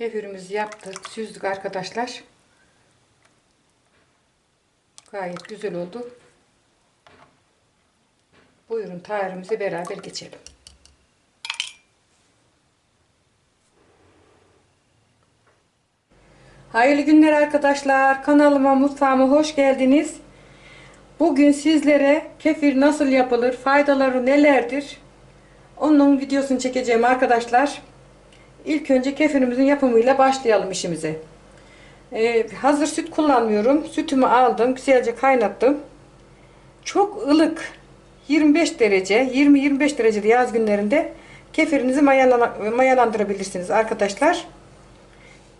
Kefirimizi yaptık, süzdük arkadaşlar. Gayet güzel oldu. Buyurun tarifimize beraber geçelim. Hayırlı günler arkadaşlar. Kanalıma, mutfağıma hoş geldiniz. Bugün sizlere kefir nasıl yapılır, faydaları nelerdir? Onun videosunu çekeceğim arkadaşlar. İlk önce kefirimizin yapımıyla başlayalım işimize. Ee, hazır süt kullanmıyorum. Sütümü aldım, güzelce kaynattım. Çok ılık 25 derece, 20-25 derecede yaz günlerinde kefirinizi mayala- mayalandırabilirsiniz arkadaşlar.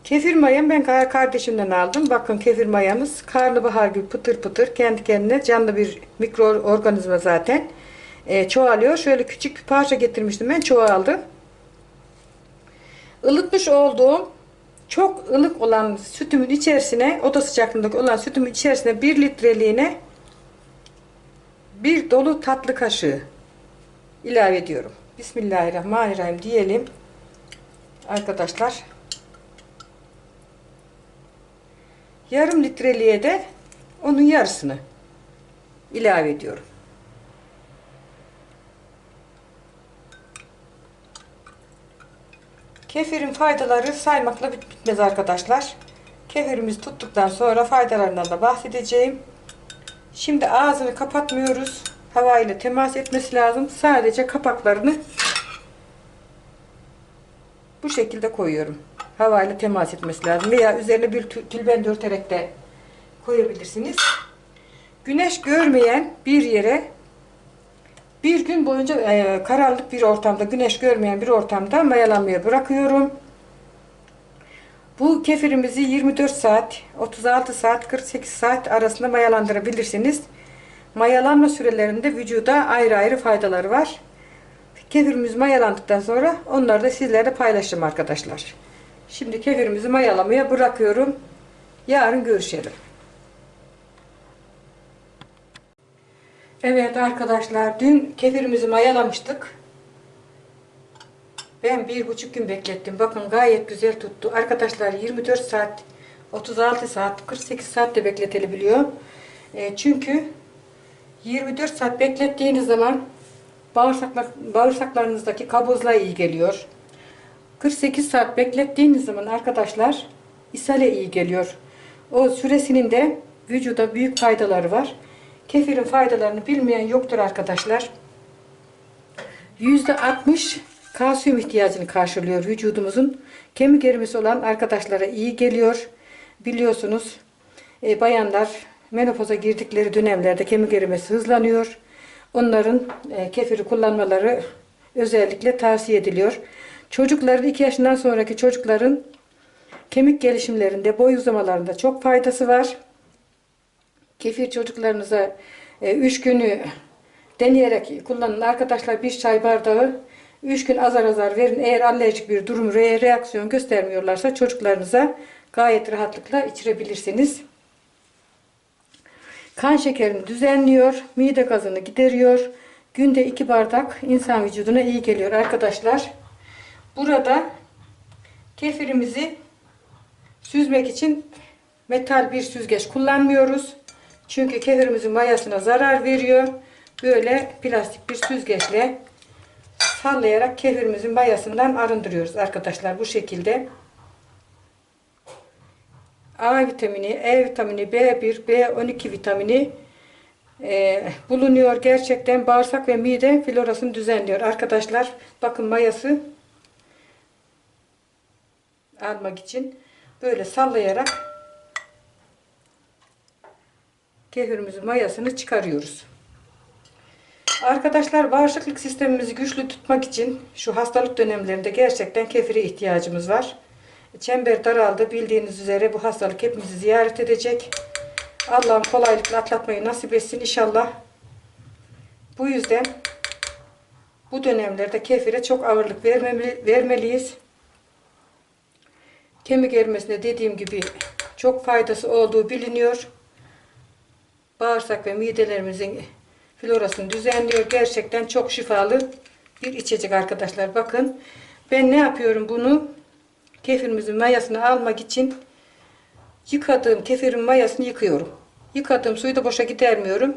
Kefir mayam ben kar- kardeşimden aldım. Bakın kefir mayamız karnabahar gibi pıtır pıtır kendi kendine canlı bir mikroorganizma zaten. Ee, çoğalıyor. Şöyle küçük bir parça getirmiştim ben çoğaldı. Ilıtmış olduğum çok ılık olan sütümün içerisine oda sıcaklığındaki olan sütümün içerisine 1 litreliğine bir dolu tatlı kaşığı ilave ediyorum. Bismillahirrahmanirrahim diyelim. Arkadaşlar yarım litreliğe de onun yarısını ilave ediyorum. Kefirin faydaları saymakla bit- bitmez arkadaşlar. Kefirimizi tuttuktan sonra faydalarından da bahsedeceğim. Şimdi ağzını kapatmıyoruz. Hava ile temas etmesi lazım. Sadece kapaklarını bu şekilde koyuyorum. Hava ile temas etmesi lazım. Veya üzerine bir tül- tülbent örterek de koyabilirsiniz. Güneş görmeyen bir yere bir gün boyunca e, karanlık bir ortamda, güneş görmeyen bir ortamda mayalanmaya bırakıyorum. Bu kefirimizi 24 saat, 36 saat, 48 saat arasında mayalandırabilirsiniz. Mayalanma sürelerinde vücuda ayrı ayrı faydaları var. Kefirimiz mayalandıktan sonra onları da sizlerle paylaşacağım arkadaşlar. Şimdi kefirimizi mayalamaya bırakıyorum. Yarın görüşelim. Evet arkadaşlar dün kefirimizi mayalamıştık. Ben bir buçuk gün beklettim. Bakın gayet güzel tuttu. Arkadaşlar 24 saat, 36 saat, 48 saat de bekletebiliyor. E, çünkü 24 saat beklettiğiniz zaman bağırsaklar, bağırsaklarınızdaki kabızlığa iyi geliyor. 48 saat beklettiğiniz zaman arkadaşlar ishale iyi geliyor. O süresinin de vücuda büyük faydaları var. Kefirin faydalarını bilmeyen yoktur arkadaşlar. %60 kalsiyum ihtiyacını karşılıyor vücudumuzun. Kemik erimesi olan arkadaşlara iyi geliyor. Biliyorsunuz e, bayanlar menopoza girdikleri dönemlerde kemik erimesi hızlanıyor. Onların e, kefiri kullanmaları özellikle tavsiye ediliyor. Çocukların 2 yaşından sonraki çocukların kemik gelişimlerinde, boy uzamalarında çok faydası var. Kefir çocuklarınıza 3 günü deneyerek kullanın. Arkadaşlar bir çay bardağı 3 gün azar azar verin. Eğer alerjik bir durum, re- reaksiyon göstermiyorlarsa çocuklarınıza gayet rahatlıkla içirebilirsiniz. Kan şekerini düzenliyor, mide gazını gideriyor. Günde 2 bardak insan vücuduna iyi geliyor arkadaşlar. Burada kefirimizi süzmek için metal bir süzgeç kullanmıyoruz. Çünkü kefirimizin mayasına zarar veriyor. Böyle plastik bir süzgeçle sallayarak kefirimizin mayasından arındırıyoruz arkadaşlar bu şekilde. A vitamini, E vitamini, B1, B12 vitamini e, bulunuyor. Gerçekten bağırsak ve mide florasını düzenliyor. Arkadaşlar bakın mayası almak için böyle sallayarak kefirimizin mayasını çıkarıyoruz. Arkadaşlar bağışıklık sistemimizi güçlü tutmak için şu hastalık dönemlerinde gerçekten kefire ihtiyacımız var. Çember daraldı. Bildiğiniz üzere bu hastalık hepimizi ziyaret edecek. Allah'ım kolaylıkla atlatmayı nasip etsin inşallah. Bu yüzden bu dönemlerde kefire çok ağırlık vermeliyiz. Kemik erimesine dediğim gibi çok faydası olduğu biliniyor. Bağırsak ve midelerimizin florasını düzenliyor. Gerçekten çok şifalı bir içecek arkadaşlar. Bakın ben ne yapıyorum bunu? kefirimizin mayasını almak için yıkadığım kefirin mayasını yıkıyorum. Yıkadığım suyu da boşa gidermiyorum.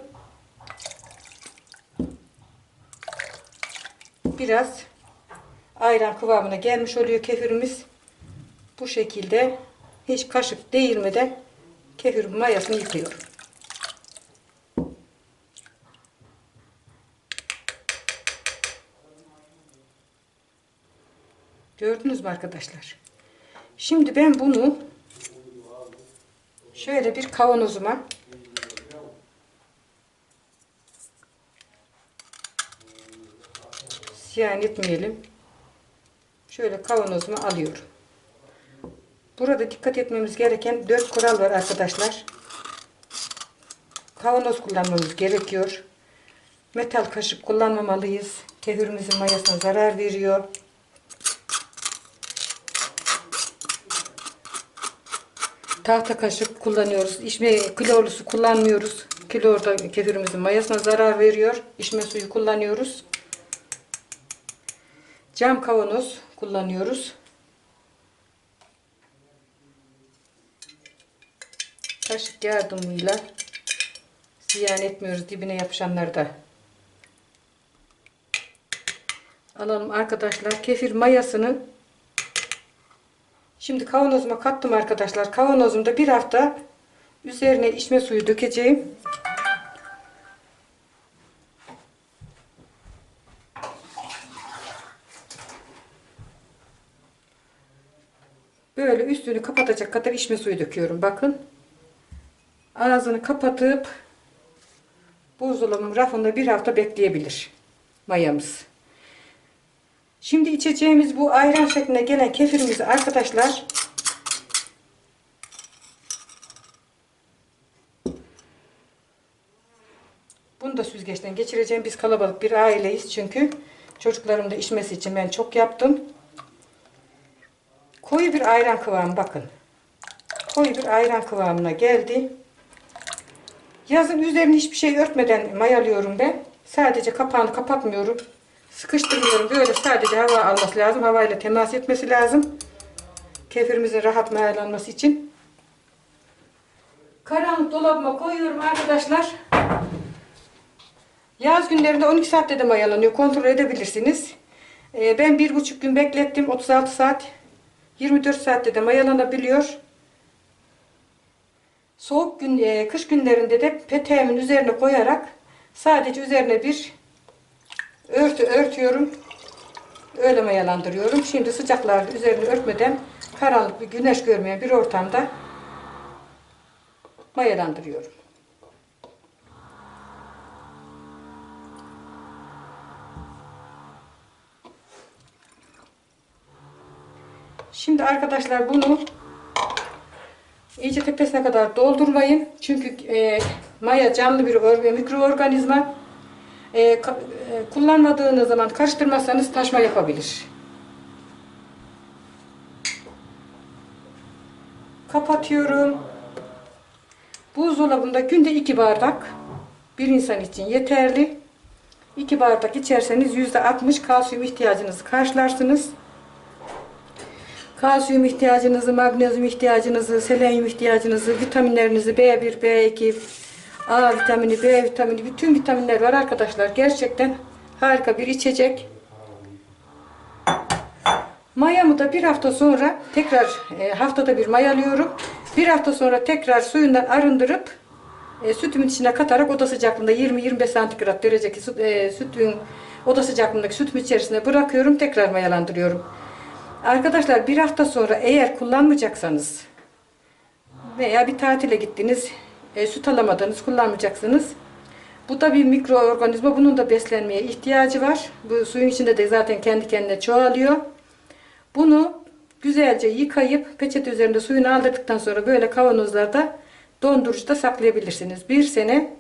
Biraz ayran kıvamına gelmiş oluyor kefirimiz. Bu şekilde hiç kaşık değirmeden kefirin mayasını yıkıyorum. Gördünüz mü arkadaşlar? Şimdi ben bunu şöyle bir kavanozuma ziyan etmeyelim. Şöyle kavanozuma alıyorum. Burada dikkat etmemiz gereken 4 kural var arkadaşlar. Kavanoz kullanmamız gerekiyor. Metal kaşık kullanmamalıyız. Kefirimizin mayasına zarar veriyor. Tahta kaşık kullanıyoruz. İçme klorlu su kullanmıyoruz. Klor da kefirimizin mayasına zarar veriyor. İçme suyu kullanıyoruz. Cam kavanoz kullanıyoruz. Kaşık yardımıyla ziyan etmiyoruz dibine yapışanları da. Alalım arkadaşlar. Kefir mayasını Şimdi kavanozuma kattım arkadaşlar. Kavanozumda bir hafta üzerine içme suyu dökeceğim. Böyle üstünü kapatacak kadar içme suyu döküyorum. Bakın. Ağzını kapatıp buzdolabının rafında bir hafta bekleyebilir mayamız. Şimdi içeceğimiz bu ayran şeklinde gelen kefirimizi arkadaşlar bunu da süzgeçten geçireceğim. Biz kalabalık bir aileyiz çünkü çocuklarım da içmesi için ben çok yaptım. Koyu bir ayran kıvamı bakın. Koyu bir ayran kıvamına geldi. Yazın üzerini hiçbir şey örtmeden mayalıyorum ben. Sadece kapağını kapatmıyorum. Sıkıştırmıyorum. Böyle sadece hava alması lazım. Havayla temas etmesi lazım. Kefirimizin rahat mayalanması için. Karanlık dolabıma koyuyorum arkadaşlar. Yaz günlerinde 12 saatte de mayalanıyor. Kontrol edebilirsiniz. Ee, ben bir buçuk gün beklettim. 36 saat. 24 saatte de mayalanabiliyor. Soğuk gün, e, kış günlerinde de peteğimin üzerine koyarak sadece üzerine bir örtü örtüyorum. Öyle mayalandırıyorum. Şimdi sıcaklarda üzerini örtmeden karanlık bir güneş görmeyen bir ortamda mayalandırıyorum. Şimdi arkadaşlar bunu iyice tepesine kadar doldurmayın. Çünkü e, maya canlı bir or mikroorganizma. E, e, kullanmadığınız zaman karıştırmazsanız taşma yapabilir. Kapatıyorum. Buzdolabında günde 2 bardak bir insan için yeterli. 2 bardak içerseniz %60 kalsiyum ihtiyacınızı karşılarsınız. Kalsiyum ihtiyacınızı, magnezyum ihtiyacınızı, selenyum ihtiyacınızı, vitaminlerinizi B1, B2, A vitamini, B vitamini, bütün vitaminler var arkadaşlar. Gerçekten harika bir içecek. Mayamı da bir hafta sonra tekrar e, haftada bir mayalıyorum. Bir hafta sonra tekrar suyundan arındırıp e, sütümün içine katarak oda sıcaklığında 20-25 santigrat dereceki süt, e, sütün oda sıcaklığındaki sütüm içerisine bırakıyorum. Tekrar mayalandırıyorum. Arkadaşlar bir hafta sonra eğer kullanmayacaksanız veya bir tatile gittiniz e, süt alamadınız kullanmayacaksınız. Bu da bir mikroorganizma. Bunun da beslenmeye ihtiyacı var. Bu suyun içinde de zaten kendi kendine çoğalıyor. Bunu güzelce yıkayıp peçete üzerinde suyunu aldırdıktan sonra böyle kavanozlarda dondurucuda saklayabilirsiniz. Bir sene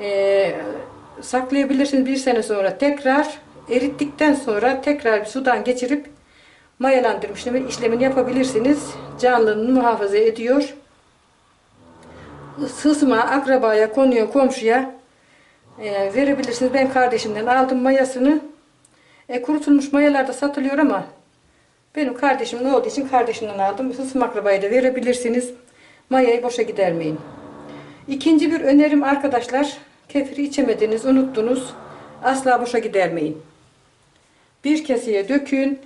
e, saklayabilirsiniz. Bir sene sonra tekrar erittikten sonra tekrar bir sudan geçirip mayalandırma işlemi, işlemini yapabilirsiniz. Canlılığını muhafaza ediyor. Sızma, akrabaya, konuya, komşuya e, verebilirsiniz. Ben kardeşimden aldım mayasını. E, kurutulmuş mayalar da satılıyor ama Benim kardeşimin olduğu için kardeşimden aldım. Hısım akrabaya da verebilirsiniz. Mayayı boşa gidermeyin. İkinci bir önerim arkadaşlar. Kefiri içemediniz, unuttunuz. Asla boşa gidermeyin. Bir keseye dökün.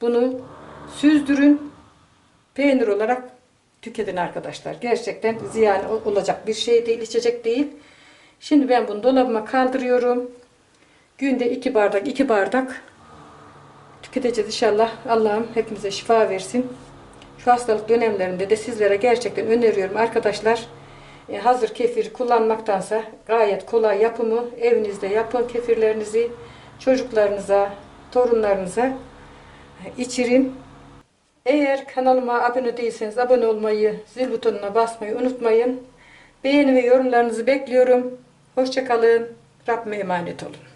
Bunu süzdürün. Peynir olarak tüketin arkadaşlar. Gerçekten ziyan ol- olacak bir şey değil, içecek değil. Şimdi ben bunu dolabıma kaldırıyorum. Günde iki bardak, iki bardak tüketeceğiz inşallah. Allah'ım hepimize şifa versin. Şu hastalık dönemlerinde de sizlere gerçekten öneriyorum arkadaşlar. E, hazır kefir kullanmaktansa gayet kolay yapımı evinizde yapın kefirlerinizi çocuklarınıza, torunlarınıza içirin. Eğer kanalıma abone değilseniz abone olmayı, zil butonuna basmayı unutmayın. Beğeni ve yorumlarınızı bekliyorum. Hoşçakalın. Rabbime emanet olun.